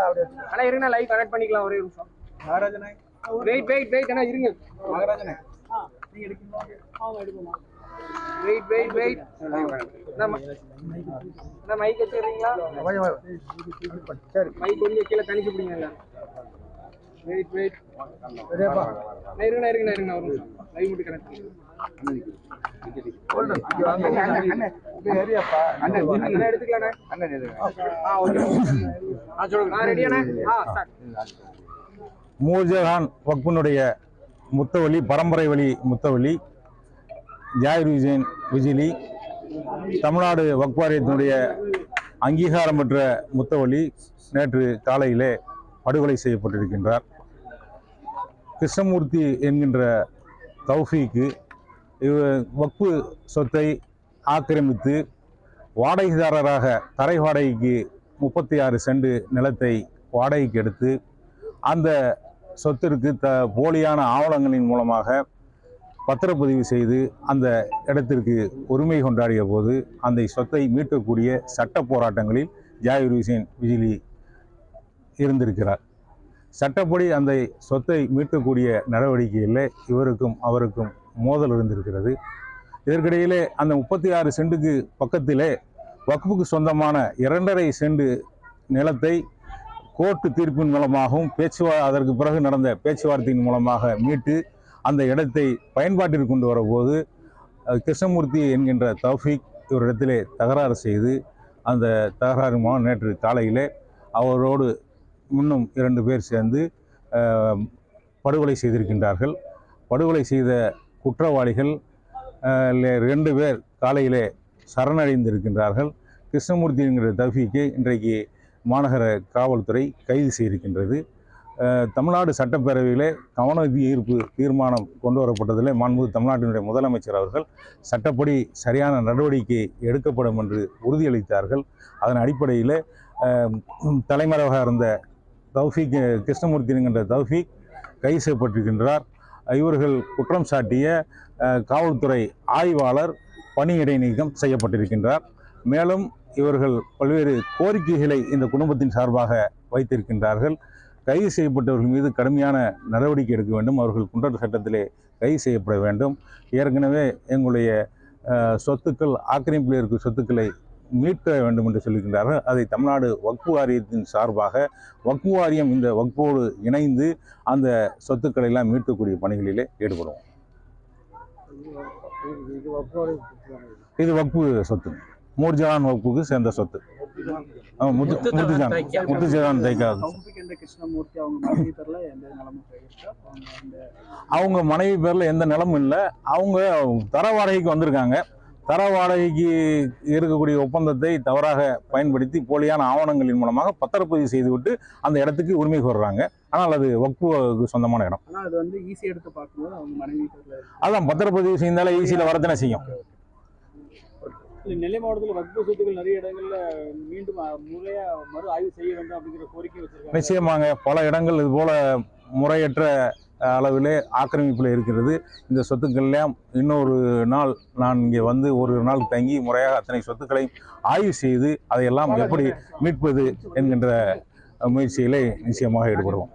அண்ணா இருங்க live connect பண்ணிக்கலாம் ஒரே நிமிஷம். மகாராஜனே வெயிட் வெயிட் வெயிட் அண்ணா இருங்க. மகாராஜனே வெயிட் வெயிட் வெயிட் அண்ணா மைக் வச்சிடுறீங்களா? சரி. மைக் கொஞ்சம் கீழே தனிச்சு பிடிங்க வெயிட் வெயிட் இருங்கண்ணா இருங்கண்ணா ஒரு நிமிஷம். லைவ் மட்டும் கனெக்ட் பண்ணுங்க சரியாப்பா அண்ணா எடுத்துக்கலாண்ணே. ஆ ஓகே. ஆ சொல்லுங்க. ஆ ரெடியாண்ணே ஆ ஸ்டார்ட் நூர்ஜஹான் வக்ஃபினுடைய முத்தவழி பரம்பரை வழி முத்தவழி ஜாகிர் விஜயன் விஜிலி தமிழ்நாடு வக்ஃப் வாரியத்தினுடைய அங்கீகாரம் பெற்ற முத்தவழி நேற்று காலையிலே படுகொலை செய்யப்பட்டிருக்கின்றார். கிருஷ்ணமூர்த்தி என்கின்ற தௌஃபீக்கு இவ வக்ஃபு சொத்தை ஆக்கிரமித்து வாடகைதாரராக தரை வாடகைக்கு முப்பத்தி ஆறு சென்ட் நிலத்தை வாடகைக்கு எடுத்து அந்த சொத்திற்கு த போலியான ஆவணங்களின் மூலமாக பத்திரப்பதிவு செய்து அந்த இடத்திற்கு உரிமை கொண்டாடிய போது அந்த சொத்தை மீட்கக்கூடிய சட்ட போராட்டங்களில் ஜாகிர் ஹுசேன் விஜிலி இருந்திருக்கிறார். சட்டப்படி அந்த சொத்தை மீட்கக்கூடிய நடவடிக்கையில் இவருக்கும் அவருக்கும் மோதல் இருந்திருக்கிறது. இதற்கிடையிலே அந்த முப்பத்தி ஆறு சென்ட்டுக்கு பக்கத்திலே வக்ஃபுக்கு சொந்தமான இரண்டரை சென்ட் நிலத்தை கோர்ட்டு தீர்ப்பின் மூலமாகவும் பேச்சுவா அதற்கு பிறகு நடந்த பேச்சுவார்த்தையின் மூலமாக மீட்டு அந்த இடத்தை பயன்பாட்டிற்கு கொண்டு வரபோது கிருஷ்ணமூர்த்தி என்கின்ற தௌஃபீக் இவரிடத்திலே தகராறு செய்து அந்த தகராறு மூலம் நேற்று காலையிலே அவரோடு இன்னும் இரண்டு பேர் சேர்ந்து படுகொலை செய்திருக்கின்றார்கள். படுகொலை செய்த குற்றவாளிகள் ரெண்டு பேர் காலையிலே சரணடைந்திருக்கின்றார்கள். கிருஷ்ணமூர்த்தி என்கிற தௌஃபீக்கை இன்றைக்கு மாநகர காவல்துறை கைது செய்திருக்கின்றது. தமிழ்நாடு சட்டப்பேரவையிலே கவன ஈர்ப்பு தீர்மானம் கொண்டு வரப்பட்டதிலே மாண்புமிகு தமிழ்நாட்டினுடைய முதலமைச்சர் அவர்கள் சட்டப்படி சரியான நடவடிக்கை எடுக்கப்படும் என்று உறுதியளித்தார்கள். அதன் அடிப்படையில் தலைமறைவாக இருந்த தௌஃபிக் கிருஷ்ணமூர்த்தி என்கின்ற தௌஃபிக் கைது செய்யப்பட்டிருக்கின்றார். இவர்கள் குற்றம் சாட்டிய காவல்துறை ஆய்வாளர் பணி இடைநீக்கம் செய்யப்பட்டிருக்கின்றார். மேலும் இவர்கள் பல்வேறு கோரிக்கைகளை இந்த குடும்பத்தின் சார்பாக வைத்திருக்கின்றார்கள். கைது செய்யப்பட்டவர்கள் மீது கடுமையான நடவடிக்கை எடுக்க வேண்டும். அவர்கள் குண்டர் சட்டத்திலே கைது செய்யப்பட வேண்டும். ஏற்கனவே எங்களுடைய சொத்துக்கள் ஆக்கிரமிப்பில் இருக்கும் சொத்துக்களை மீட்க வேண்டும் என்று சொல்லியிருக்கின்றார்கள் அதை தமிழ்நாடு வக்ஃபு வாரியத்தின் சார்பாக வக்ஃபு வாரியம் இந்த வக்ஃபோடு இணைந்து அந்த சொத்துக்களை எல்லாம் மீட்கக்கூடிய பணிகளிலே ஈடுபடுவோம். இது வக்ஃபு சொத்து. நூர்ஜஹான் வக்ஃபுக்கு சேர்ந்த சொத்து. முத்துஜான். முத்துஜான். தைக்கா அவங்க மனைவி பேரில் எந்த நிலமும் இல்லை. அவங்க தர வாடகைக்கு வந்திருக்காங்க. தர வாடகைக்கு இருக்கக்கூடிய ஒப்பந்தத்தை தவறாக பயன்படுத்தி போலியான ஆவணங்களின் மூலமாக பத்திரப்பதிவு செய்துவிட்டு அந்த இடத்துக்கு உரிமை கோர்றாங்க. ஆனால் அது வக்ஃபுக்கு சொந்தமான இடம். அது வந்து ஈஸி எடுத்து பார்க்கும்போது அவங்க மனைவி பேர்ல இருக்கு. அதான் பத்திரப்பதிவு செய்தாலே ஈஸியில் வரத்தானே செய்யும். நெல்லை மாவட்டத்தில் வக்பு சொத்துக்கள் நிறைய இடங்கள்ல மீண்டும் அஹ், முறையா மறு ஆய்வு செய்ய வேண்டும் அப்படிங்கிற கோரிக்கை வச்சிருக்காங்க. நிச்சயமாங்க. பல இடங்கள் இது போல முறையற்ற அளவிலே ஆக்கிரமிப்பில் இருக்கிறது. இந்த சொத்துக்கள்லாம் இன்னொரு நாள் நான் இங்கே வந்து ஒரு நாள் தங்கி முறையாக அத்தனை சொத்துக்களையும் ஆய்வு செய்து அதையெல்லாம் எப்படி மீட்பது என்கின்ற அஹ், முயற்சியிலே நிச்சயமாக ஈடுபடுவோம்.